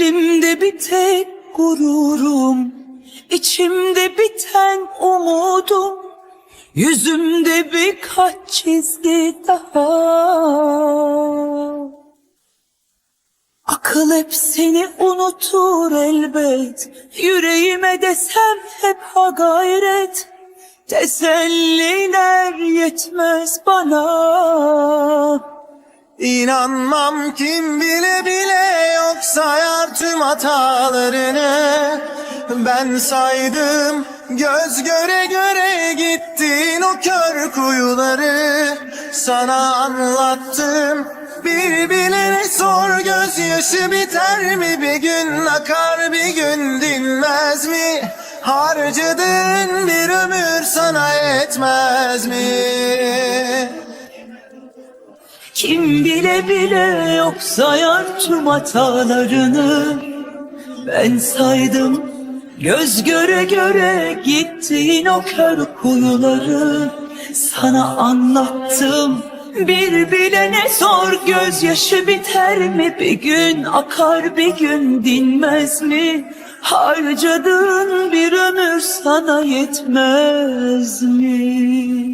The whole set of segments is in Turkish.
Elimde bir tek gururum, içimde biten umudum, yüzümde birkaç çizgi daha. Akıl hep seni unutur elbet, yüreğime desem hep ha gayret. Teselliler yetmez bana. İnanmam kim bile bile yok sayar tüm hatalarını Ben saydım. Göz göre göre gittin o kör kuyuları. Sana anlattım bir bilene sor gözyaşı biter mi? Bir gün akar bir gün dinmez mi? Harcadığın bir ömür sana yetmez mi Kim bile bile yok sayar tüm hatalarını Ben saydım. Göz göre göre gittiğin o kör kuyuları Sana anlattım. Bir bilene sor gözyaşı biter mi? Bir gün akar bir gün dinmez mi? Harcadığın bir ömür sana yetmez mi?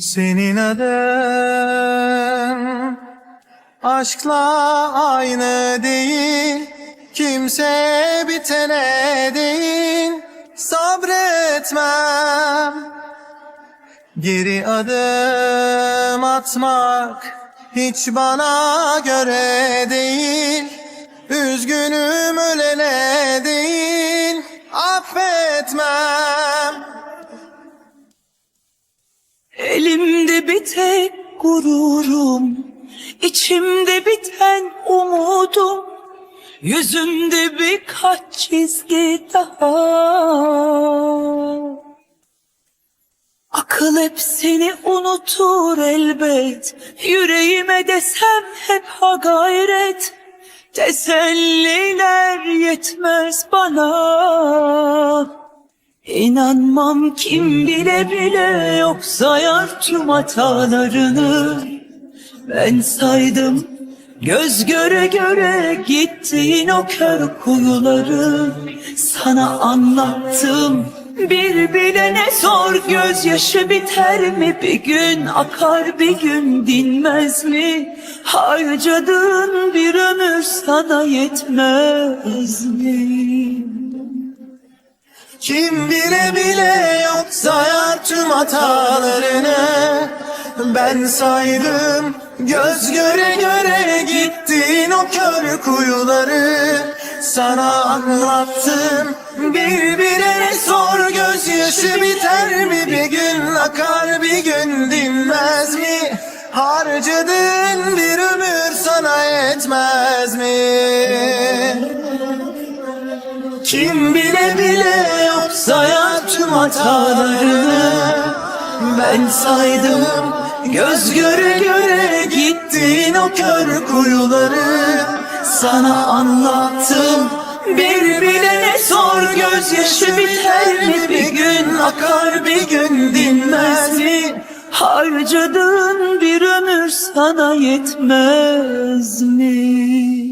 Senin adın aşkla aynı değil Kimse bitene değil. Sabretmem Geri adım atmak hiç bana göre değil. Üzgünüm ölene değil affetmem tek gururum, içimde biten umudum, yüzümde birkaç çizgi daha. Akıl hep seni unutur elbet, yüreğime desem hep ha gayret. Teselliler yetmez bana. İnanmam kim bile bile yok sayar tüm hatalarını. Ben saydım göz göre göre gittiğin o kör kuyuları. Sana anlattım bir bilene sor gözyaşı biter mi? Bir gün akar bir gün dinmez mi? Harcadığın bir ömür sana yetmez mi? Kim bile bile yok sayar tüm hatalarını Ben saydım. Göz göre göre gittin o kör kuyuları. Sana anlattım bir bilene sor gözyaşı biter mi? Bir gün akar bir gün dinmez mi? Harcadığın bir ömür sana yetmez mi? Kim bile bile hatalarını Ben saydım. Göz göre göre gittin o kör kuyuları. Sana anlattım bir bilene sor. Gözyaşı biter mi? Bir gün akar bir gün dinmez mi? Harcadığın bir ömür sana yetmez mi?